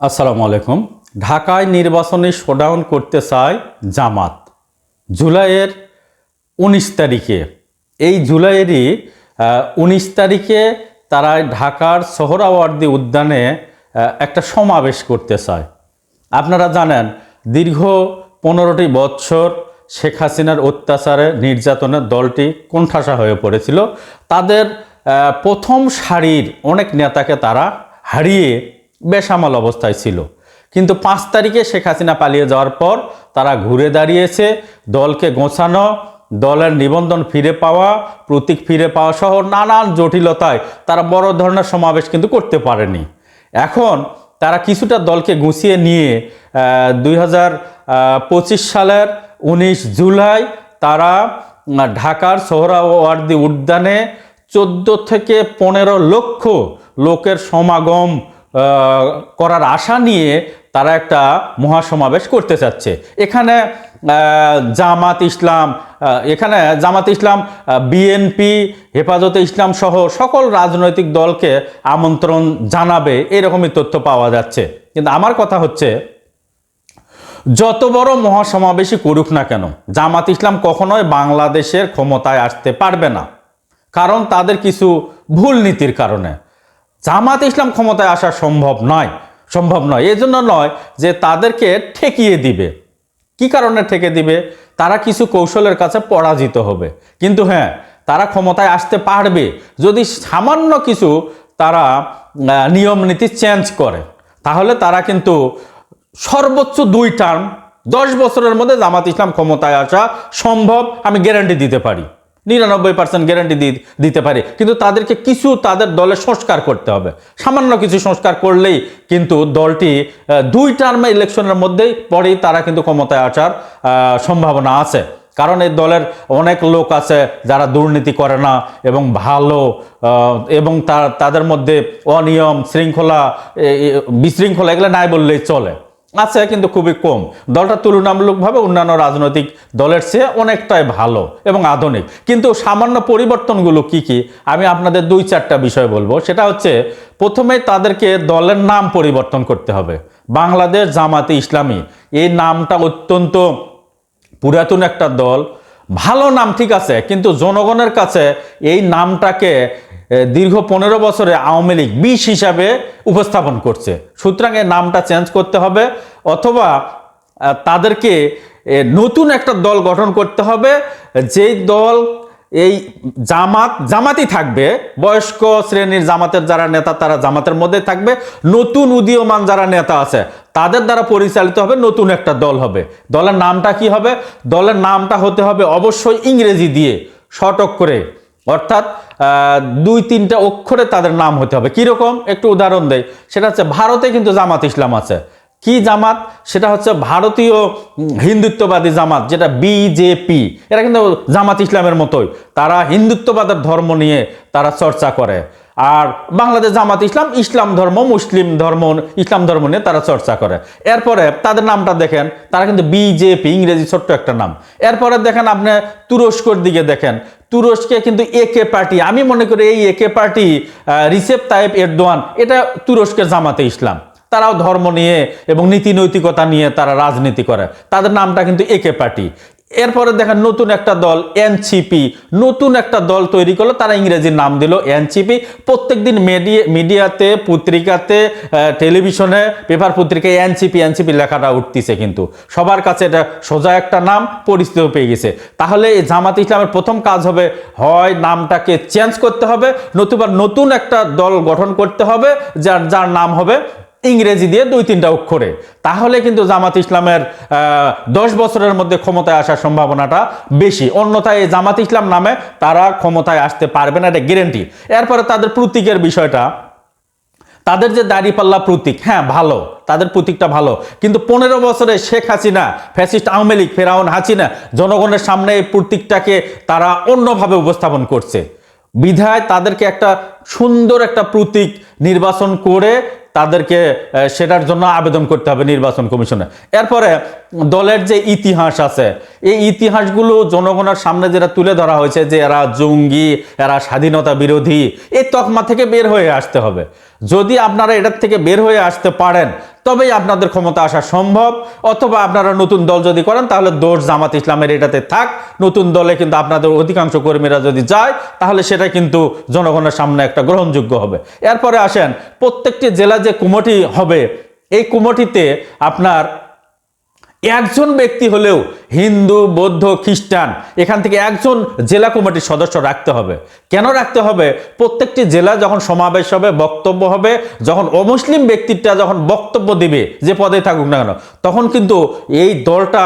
আসসালামু আলাইকুম। ঢাকায় নির্বাচনী শোডাউন করতে চায় জামাত। জুলাইয়ের উনিশ তারিখে। এই জুলাইয়েরই উনিশ তারিখে তারা ঢাকার সোহরাওয়ার্দী উদ্যানে একটা সমাবেশ করতে চায়। আপনারা জানেন, দীর্ঘ পনেরোটি বৎসর শেখ হাসিনার অত্যাচারে নির্যাতনের দলটি কোণঠাসা হয়ে পড়েছিল। তাদের প্রথম সারির অনেক নেতাকে তারা হারিয়ে বেসামাল অবস্থায় ছিল। কিন্তু পাঁচ তারিখে শেখ হাসিনা পালিয়ে যাওয়ার পর তারা ঘুরে দাঁড়িয়েছে, দলকে গোছানো, দলের নিবন্ধন ফিরে পাওয়া, প্রতীক ফিরে পাওয়া সহ নানান জটিলতায় তারা বড় ধরনের সমাবেশ কিন্তু করতে পারেনি। এখন তারা কিছুটা দলকে গুছিয়ে নিয়ে দুই হাজার পঁচিশ সালের উনিশ জুলাই তারা ঢাকার সোহরাওয়ার্দী উদ্যানে চোদ্দ থেকে পনেরো লক্ষ লোকের সমাগম করার আশা নিয়ে তারা একটা মহাসমাবেশ করতে চাচ্ছে। এখানে জামাত ইসলাম এখানে জামাত ইসলাম বিএনপি হেফাজতে ইসলাম সহ সকল রাজনৈতিক দলকে আমন্ত্রণ জানাবে, এরকমই তথ্য পাওয়া যাচ্ছে। কিন্তু আমার কথা হচ্ছে, যত বড় মহাসমাবেশই করুক না কেন, জামাত ইসলাম কখনোই বাংলাদেশের ক্ষমতায় আসতে পারবে না। কারণ তাদের কিছু ভুল নীতির কারণে। জামাত ইসলাম ক্ষমতায় আসা সম্ভব নয় সম্ভব নয়। এজন্য নয় যে তাদেরকে ঠেকিয়ে দিবে। কি কারণে ঠেকে দিবে? তারা কিছু কৌশলের কাছে পরাজিত হবে। কিন্তু হ্যাঁ তারা ক্ষমতায় আসতে পারবে যদি সামান্য কিছু তারা নিয়ম নীতি চেঞ্জ করে। তাহলে তারা কিন্তু সর্বোচ্চ দুই টার্ম দশ বছরের মধ্যে জামাত ইসলাম ক্ষমতায় আসা সম্ভব, আমি গ্যারান্টি দিতে পারি। নিরানব্বই পার্সেন্ট গ্যারান্টি দিতে পারি। কিন্তু তাদেরকে কিছু তাদের দলে সংস্কার করতে হবে। সামান্য কিছু সংস্কার করলেই কিন্তু দলটি দুই টার্মে ইলেকশনের মধ্যেই পরেই তারা কিন্তু ক্ষমতায় আসার সম্ভাবনা আছে। কারণ এই দলের অনেক লোক আছে যারা দুর্নীতি করে না এবং ভালো এবং তাদের মধ্যে অনিয়ম, শৃঙ্খলা বিশৃঙ্খলা এগুলো নাই বললেই চলে। আছে, কিন্তু খুবই কম। দলটা তুলনামূলকভাবে অন্যান্য রাজনৈতিক দলের চেয়ে অনেকটাই ভালো এবং আধুনিক। কিন্তু সামান্য পরিবর্তনগুলো কি কি? আমি আপনাদের দুই চারটা বিষয় বলব। সেটা হচ্ছে, প্রথমে তাদেরকে দলের নাম পরিবর্তন করতে হবে। বাংলাদেশ জামাতে ইসলামী। এই নামটা অত্যন্ত পুরাতন একটা দল। ভালো নাম ঠিক আছে, কিন্তু জনগণের কাছে এই নামটাকে দীর্ঘ পনেরো বছরে আওয়ামী লীগ বিষ হিসাবে উপস্থাপন করছে। সুতরাং এই নামটা চেঞ্জ করতে হবে, অথবা তাদেরকে নতুন একটা দল গঠন করতে হবে, যেই দল এই জামাত, জামাতই থাকবে, বয়স্ক শ্রেণির জামাতের যারা নেতা, তারা জামাতের মধ্যে থাকবে, নতুন উদীয়মান যারা নেতা আছে, তাদের দ্বারা পরিচালিত হবে নতুন একটা দল হবে। দলের নামটা কি হবে? দলের নামটা হতে হবে অবশ্যই ইংরেজি দিয়ে শর্ট করে। অর্থাৎ দুই তিনটা অক্ষরে তাদের নাম হতে হবে। কীরকম? একটু উদাহরণ দেয় সেটা হচ্ছে ভারতে কিন্তু জামাত ইসলাম আছে। কি জামাত? সেটা হচ্ছে ভারতীয় হিন্দুত্ববাদী জামাত, যেটা বিজেপি এরা কিন্তু জামাত ইসলামের মতোই। তারা হিন্দুত্ববাদের ধর্ম নিয়ে তারা চর্চা করে। আর বাংলাদেশ জামাত ইসলাম ইসলাম ধর্ম, মুসলিম ধর্ম, ইসলাম ধর্ম নিয়ে তারা চর্চা করে। এরপরে তাদের নামটা দেখেন, তারা কিন্তু বিজেপি, ইংরেজি ছোট্ট একটা নাম। এরপরে দেখেন আপনি তুরস্কর দিকে দেখেন, তুরস্কে কিন্তু একে পার্টি, আমি মনে করি এই একে পার্টি রিসেপ তাইপ এরদোয়ান, এটা তুরস্কের জামাতে ইসলাম। তারাও ধর্ম নিয়ে এবং নীতি নৈতিকতা নিয়ে তারা রাজনীতি করে। তাদের নামটা কিন্তু একে পার্টি। এরপরে দেখেন নতুন একটা দল এনসিপি নতুন একটা দল তৈরি করল, তারা ইংরেজির নাম দিল এনসিপি প্রত্যেকদিন মিডিয়া মিডিয়াতে, পত্রিকাতে টেলিভিশনে, পেপার পত্রিকায় এনসিপি এনসিপি লেখাটা উঠতিছে কিন্তু। সবার কাছে এটা সোজা একটা নাম পরিচিত পেয়ে গেছে। তাহলে এই জামাত ইসলামের প্রথম কাজ হবে, হয় নামটাকে চেঞ্জ করতে হবে, নতুবা নতুন একটা দল গঠন করতে হবে, যার যার নাম হবে ইংরেজি দিয়ে দুই তিনটা অক্ষরে। তাহলে কিন্তু জামাত ইসলামের দশ বছরের মধ্যে ক্ষমতায় আসার সম্ভাবনাটা বেশি। অন্যথায় এই জামাত ইসলাম নামে তারা ক্ষমতায় আসতে পারবে না, এটা গ্যারেন্টি এরপরে তাদের প্রতীকের বিষয়টা। তাদের যে দাড়িপাল্লা প্রতীক হ্যাঁ ভালো, তাদের প্রতীকটা ভালো। কিন্তু পনেরো বছরে শেখ হাসিনা, ফ্যাসিস্ট আওয়ামী লীগ, ফেরাউন, হাসিনা, জনগণের সামনে এই প্রতীকটাকে তারা অন্যভাবে উপস্থাপন করছে। বিধায় তাদেরকে একটা সুন্দর একটা প্রতীক নির্বাচন করে তাদেরকে সেটার জন্য আবেদন করতে হবে নির্বাচন কমিশনে। এরপরে দলের যে ইতিহাস আছে, এই ইতিহাসগুলো জনগণের সামনে যেটা তুলে ধরা হয়েছে যে এরা জঙ্গি, এরা স্বাধীনতা বিরোধী, এই তকমা থেকে বের হয়ে আসতে হবে। যদি আপনারা এটার থেকে বের হয়ে আসতে পারেন, তবেই আপনাদের ক্ষমতা আসা সম্ভব। অথবা আপনারা নতুন দল যদি করেন, তাহলে দোষ জামাত ইসলামের এটাতে থাক। নতুন দলে কিন্তু আপনাদের অধিকাংশ কর্মীরা যদি যায়, তাহলে সেটা কিন্তু জনগণের সামনে একটা গ্রহণযোগ্য হবে। এরপরে আসেন, প্রত্যেকটি জেলা যে কুমটি হবে, এই কুমটিতে আপনার একজন ব্যক্তি হলেও হিন্দু, বৌদ্ধ, খ্রিস্টান, এখান থেকে একজন জেলা কমিটির সদস্য রাখতে হবে। কেন রাখতে হবে? প্রত্যেকটি জেলা যখন সমাবেশ হবে, বক্তব্য হবে, যখন অমুসলিম ব্যক্তিটা যখন বক্তব্য দিবে, যে পদে থাকুক না কেন, তখন কিন্তু এই দলটা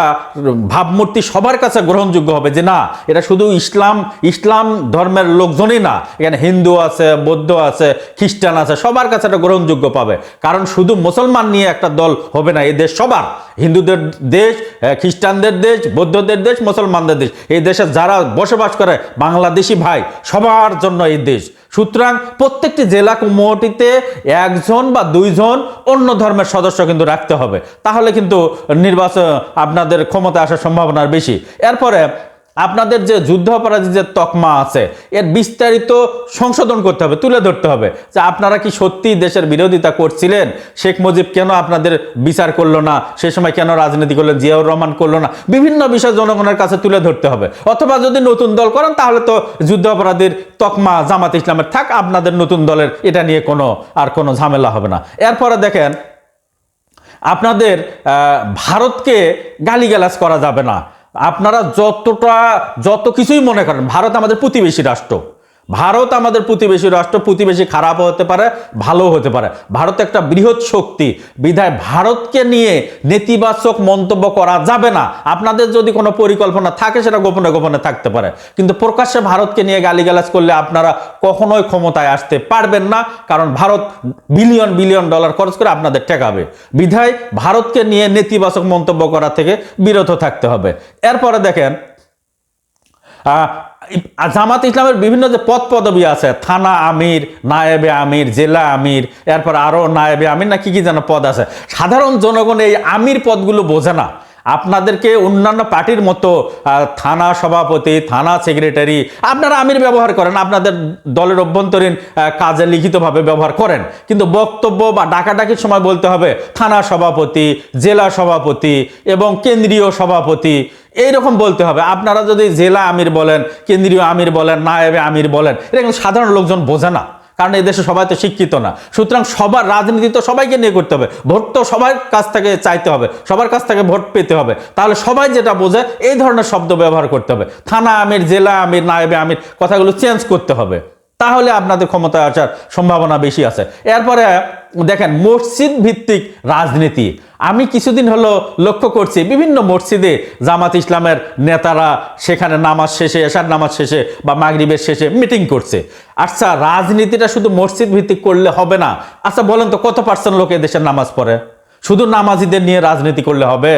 ভাবমূর্তি সবার কাছে গ্রহণযোগ্য হবে যে না, এটা শুধু ইসলাম ইসলাম ধর্মের লোকজনই না, এখানে হিন্দু আছে, বৌদ্ধ আছে, খ্রিস্টান আছে, সবার কাছে এটা গ্রহণযোগ্য পাবে। কারণ শুধু মুসলমান নিয়ে একটা দল হবে না এই দেশ সবার। হিন্দুদের দেশ খ্রিস্টানদের দেশ বৌদ্ধদের দেশ, মুসলমানদের দেশ। এই দেশে যারা বসবাস করে, বাংলাদেশি ভাই, সবার জন্য এই দেশ। সুতরাং প্রত্যেকটি জেলা কুমোটিতে একজন বা দুইজন অন্য ধর্মের সদস্য কিন্তু রাখতে হবে। তাহলে কিন্তু নির্বাচন আপনাদের ক্ষমতা আসার সম্ভাবনা বেশি। এরপরে আপনাদের যে যুদ্ধ অপরাধী যে তকমা আছে, এর বিস্তারিত সংশোধন করতে হবে, তুলে ধরতে হবে। যে আপনারা কি সত্যি দেশের বিরোধিতা করছিলেন? শেখ মুজিব কেন আপনাদের বিচার করল না? সে সময় কেন রাজনীতি করলেন? জিয়াউর রহমান করল না? বিভিন্ন বিষয় জনগণের কাছে তুলে ধরতে হবে। অথবা যদি নতুন দল করেন, তাহলে তো যুদ্ধ অপরাধীর তকমা জামাত ইসলামের থাক, আপনাদের নতুন দলের এটা নিয়ে কোনো, আর কোনো ঝামেলা হবে না। এরপরে দেখেন, আপনাদের ভারতকে গালিগালাজ করা যাবে না। আপনারা যতটা যত কিছুই মনে করেন ভারত আমাদের প্রতিবেশী রাষ্ট্র। ভারত আমাদের প্রতিবেশী রাষ্ট্র, প্রতিবেশী খারাপ হতে পারে ভালো হতে পারে। ভারত একটা বৃহৎ শক্তি। বিধায় ভারতকে নিয়ে নেতিবাচক মন্তব্য করা যাবে না। আপনাদের যদি কোনো পরিকল্পনা থাকে, সেটা গোপনে গোপনে থাকতে পারে। কিন্তু প্রকাশ্যে ভারতকে নিয়ে গালিগালাজ করলে আপনারা কখনোই ক্ষমতায় আসতে পারবেন না, কারণ ভারত বিলিয়ন বিলিয়ন ডলার খরচ করে আপনাদের ঠেকাবে। বিধায় ভারতকে নিয়ে নেতিবাচক মন্তব্য করা থেকে বিরত থাকতে হবে। এরপরে দেখেন জামাত ইসলামের বিভিন্ন যে পদ পদবি আছে, থানা আমির, নায়েবে আমির, জেলা আমির, এরপর আরও নায়েবে আমির না কি কি যেন পদ আছে। সাধারণ জনগণ এই আমির পদগুলো বোঝে না। আপনাদেরকে অন্যান্য পার্টির মতো থানা সভাপতি, থানা সেক্রেটারি, আপনারা আমির ব্যবহার করেন, আপনাদের দলের অভ্যন্তরীণ কাজে লিখিতভাবে ব্যবহার করেন। কিন্তু বক্তব্য বা ডাকাডাকির সময় বলতে হবে, থানা সভাপতি, জেলা সভাপতি এবং কেন্দ্রীয় সভাপতি এইরকম বলতে হবে। আপনারা যদি জেলা আমির বলেন, কেন্দ্রীয় আমির বলেন, নায়েবে আমির বলেন এটা কিন্তু সাধারণ লোকজন বোঝে না। কারণ এই দেশে সবাই তো শিক্ষিত না। সুতরাং সবার রাজনীতি তো সবাইকে নিয়ে করতে হবে। ভোট তো সবার কাছ থেকে চাইতে হবে, সবার কাছ থেকে ভোট পেতে হবে। তাহলে সবাই যেটা বোঝে, এই ধরনের শব্দ ব্যবহার করতে হবে। থানা আমির, জেলা আমির, নায়েবে আমির, কথাগুলো চেঞ্জ করতে হবে। তাহলে আপনাদের ক্ষমতায় আসার সম্ভাবনা বেশি আছে। এরপরে দেখেন মসজিদ ভিত্তিক রাজনীতি। আমি কিছুদিন হলো লক্ষ্য করছি, বিভিন্ন মসজিদে জামাত ইসলামের নেতারা সেখানে নামাজ শেষে, এশার নামাজ শেষে বা মাগরিবের শেষে মিটিং করছে। আচ্ছা রাজনীতিটা শুধু মসজিদ ভিত্তিক করলে হবে না? আচ্ছা বলেন তো, কত পার্সেন্ট লোক দেশের নামাজ পড়ে? শুধু নামাজিদের নিয়ে রাজনীতি করলে হবে,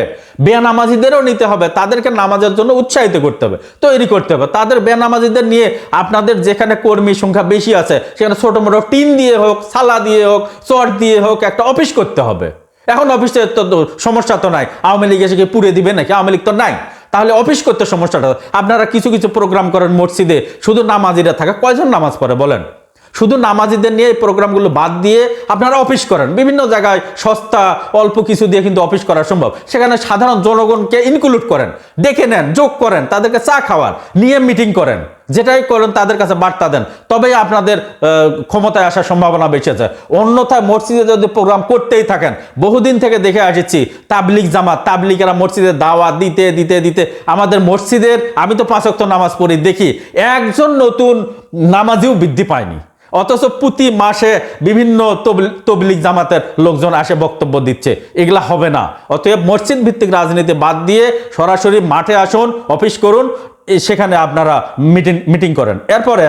বেনামাজিদেরও নিতে হবে, তাদেরকে নামাজের জন্য উৎসাহিত করতে হবে, তৈরি করতে হবে। তাদের বেনামাজিদের নিয়ে আপনাদের যেখানে কর্মী সংখ্যা বেশি আছে, সেখানে ছোট মোটো টিন দিয়ে হোক, সালা দিয়ে হোক, চট দিয়ে হোক, একটা অফিস করতে হবে। এখন অফিসে তো সমস্যা তো নাই, আওয়ামী লীগ এসে কি পুড়ে দিবে নাকি? আওয়ামী লীগ তো নাই। তাহলে অফিস করতে সমস্যাটা, আপনারা কিছু কিছু প্রোগ্রাম করেন মসজিদে, শুধু নামাজিরা থাকে, কয়জন নামাজ পড়ে বলেন? শুধু নামাজিদের নিয়ে এই প্রোগ্রামগুলো বাদ দিয়ে আপনারা অফিস করেন। বিভিন্ন জায়গায় সস্তা, অল্প কিছু দিয়ে কিন্তু অফিস করা সম্ভব। সেখানে সাধারণ জনগণকে ইনক্লুড করেন, দেখে নেন, যোগ করেন, তাদেরকে চা খাওয়ান, নিয়ে মিটিং করেন। যেটাই করেন, তাদের কাছে বার্তা দেন। তবেই আপনাদের ক্ষমতায় আসার সম্ভাবনা বেঁচে যায়। অন্যথায় মসজিদে যদি প্রোগ্রাম করতেই থাকেন, বহুদিন থেকে দেখে আসছি তাবলিক জামাত তাবলিকেরা মসজিদে দাওয়াত দিতে দিতে দিতে। আমাদের মসজিদের, আমি তো পাঁচক্ত নামাজ পড়ি, দেখি একজন নতুন নামাজিও বৃদ্ধি পায়নি। অথচ প্রতি মাসে বিভিন্ন তবলি- তবলিগ জামাতের লোকজন আসে বক্তব্য দিচ্ছে। এগুলা হবে না। অতএব মসজিদ ভিত্তিক রাজনীতি বাদ দিয়ে সরাসরি মাঠে আসুন, অফিস করুন সেখানে আপনারা মিটিং মিটিং করেন। এরপরে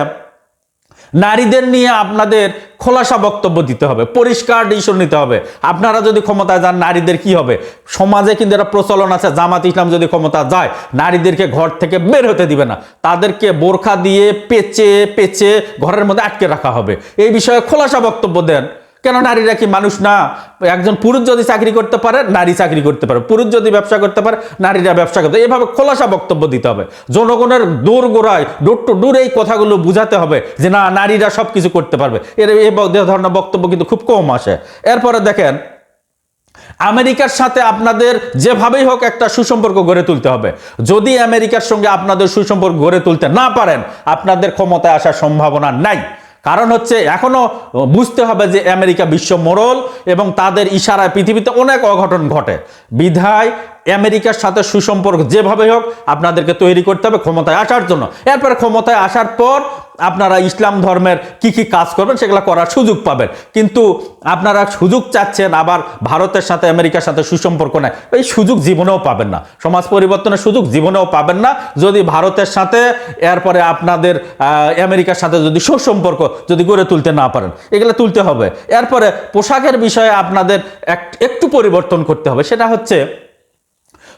নারীদের নিয়ে আপনাদের খোলাসা বক্তব্য দিতে হবে, পরিষ্কার ডিসিশন নিতে হবে। আপনারা যদি ক্ষমতায় যান, নারীদের কি হবে? সমাজে কিন্তু একটা প্রচলন আছে, জামাত ইসলাম যদি ক্ষমতা যায়, নারীদেরকে ঘর থেকে বের হতে দিবে না। তাদেরকে বোরখা দিয়ে পেচে পেচে ঘরের মধ্যে আটকে রাখা হবে। এই বিষয়ে খোলাসা বক্তব্য দেন। কেন নারীরা কি মানুষ না? একজন পুরুষ যদি চাকরি করতে পারে, নারী চাকরি করতে পারে। পুরুষ যদি ব্যবসা করতে পারে, নারীরা ব্যবসা করতে এভাবে খোলাসা বক্তব্য দিতে হবে। জনগণের দূর গোড়ায় ডোর টু ডোর এই কথাগুলো বুঝাতে হবে যে না, নারীরা সব কিছু করতে পারবে। এর এই ধরনের বক্তব্য কিন্তু খুব কম আসে। এরপরে দেখেন, আমেরিকার সাথে আপনাদের যেভাবেই হোক একটা সুসম্পর্ক গড়ে তুলতে হবে। যদি আমেরিকার সঙ্গে আপনাদের সুসম্পর্ক গড়ে তুলতে না পারেন, আপনাদের ক্ষমতায় আসার সম্ভাবনা নাই। কারণ হচ্ছে এখনও বুঝতে হবে যে আমেরিকা বিশ্ব মোড়ল এবং তাদের ইশারায় পৃথিবীতে অনেক অঘটন ঘটে। বিধায় আমেরিকার সাথে সুসম্পর্ক যেভাবে হোক আপনাদেরকে তৈরি করতে হবে ক্ষমতায় আসার জন্য। এরপর ক্ষমতায় আসার পর আপনারা ইসলাম ধর্মের কি কি কাজ করবেন সেগুলো করার সুযোগ পাবেন। কিন্তু আপনারা সুযোগ চাচ্ছেন আবার ভারতের সাথে আমেরিকার সাথে সুসম্পর্ক নেই। এই সুযোগ জীবনেও পাবেন না। সমাজ পরিবর্তনের সুযোগ জীবনেও পাবেন না। যদি ভারতের সাথে, এরপরে আপনাদের আমেরিকার সাথে যদি সুসম্পর্ক যদি গড়ে তুলতে না পারেন, এগুলো তুলতে হবে। এরপরে পোশাকের বিষয়ে আপনাদের এক- একটু পরিবর্তন করতে হবে। সেটা হচ্ছে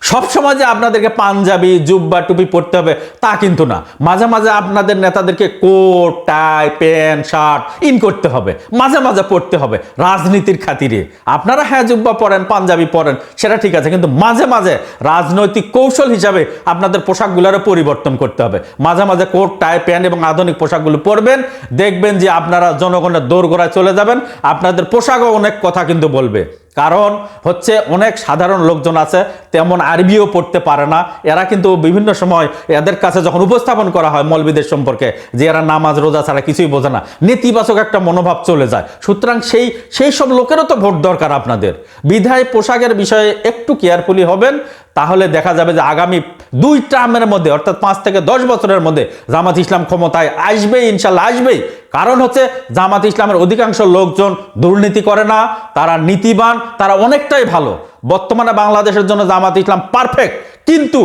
সবসময় যে আপনাদেরকে পাঞ্জাবি, জুব্বা, টুপি পরতে হবে, তা কিন্তু না। মাঝে মাঝে আপনাদের নেতাদেরকে coat, tie, pant, shirt in করতে হবে, মাঝে মাঝে পড়তে হবে, রাজনীতির খাতিরে। আপনারা হ্যাঁ জুব্বা পরেন, পাঞ্জাবি পরেন, সেটা ঠিক আছে, কিন্তু মাঝে মাঝে রাজনৈতিক কৌশল হিসাবে আপনাদের পোশাকগুলোরও পরিবর্তন করতে হবে। মাঝে মাঝে কোট, টাই, প্যান্ট এবং আধুনিক পোশাকগুলো পরবেন, দেখবেন যে আপনারা জনগণের দোরগোড়ায় চলে যাবেন, আপনাদের পোশাকও অনেক কথা কিন্তু বলবে। কারণ হচ্ছে অনেক সাধারণ লোকজন আছে, তেমন আরবিও পড়তে পারে না। এরা কিন্তু বিভিন্ন সময় এদের কাছে যখন উপস্থাপন করা হয় মলবিদের সম্পর্কে, যে এরা নামাজ, রোজা ছাড়া কিছুই বোঝে না, নেতিবাচক একটা মনোভাব চলে যায়। সুতরাং সেই সেই সব লোকেরও তো ভোট দরকার আপনাদের। বিধায় পোশাকের বিষয়ে একটু কেয়ারফুলি হবেন তাহলে দেখা যাবে যে আগামী দুই টার্মের মধ্যে, অর্থাৎ পাঁচ থেকে দশ বছরের মধ্যে জামাত ইসলাম ক্ষমতায় আসবেই, ইনশাল্লাহ আসবেই। কারণ হচ্ছে জামাত ইসলামের অধিকাংশ লোকজন দুর্নীতি করে না, তারা নীতিবান, তারা অনেকটাই ভালো। বর্তমানে বাংলাদেশের জন্য জামাত ইসলাম পারফেক্ট, কিন্তু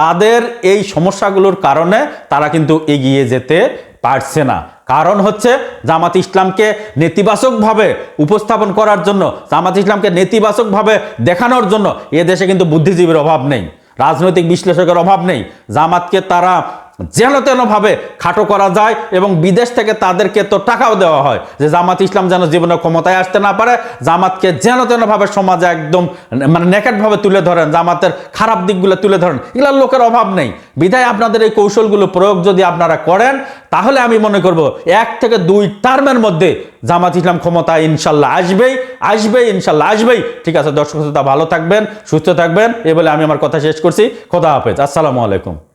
তাদের এই সমস্যাগুলোর কারণে তারা কিন্তু এগিয়ে যেতে পারছে না। কারণ হচ্ছে জামাত ইসলামকে নেতিবাচকভাবে উপস্থাপন করার জন্য, জামাত ইসলামকে নেতিবাচকভাবে দেখানোর জন্য এ দেশে কিন্তু বুদ্ধিজীবীর অভাব নেই, রাজনৈতিক বিশ্লেষকের অভাব নেই। জামাতকে তারা যেন তেনভাবে খাটো করা যায় এবং বিদেশ থেকে তাদেরকে তো টাকাও দেওয়া হয় যে জামাত ইসলাম যেন জীবনে ক্ষমতায় আসতে না পারে, জামাতকে যেন তেনভাবে সমাজে একদম মানে নেকেটভাবে তুলে ধরেন, জামাতের খারাপ দিকগুলো তুলে ধরেন। এগুলোর লোকের অভাব নেই। বিধায় আপনাদের এই কৌশলগুলো প্রয়োগ যদি আপনারা করেন, তাহলে আমি মনে করব এক থেকে দুই টার্মের মধ্যে জামাত ইসলাম ক্ষমতায় ইনশাল্লাহ আসবেই আসবেই, ইনশাল্লাহ আসবেই। ঠিক আছে, দর্শক শ্রোতা, ভালো থাকবেন, সুস্থ থাকবেন। এ বলে আমি আমার কথা শেষ করছি। খোদা হাফেজ। আসসালামু আলাইকুম।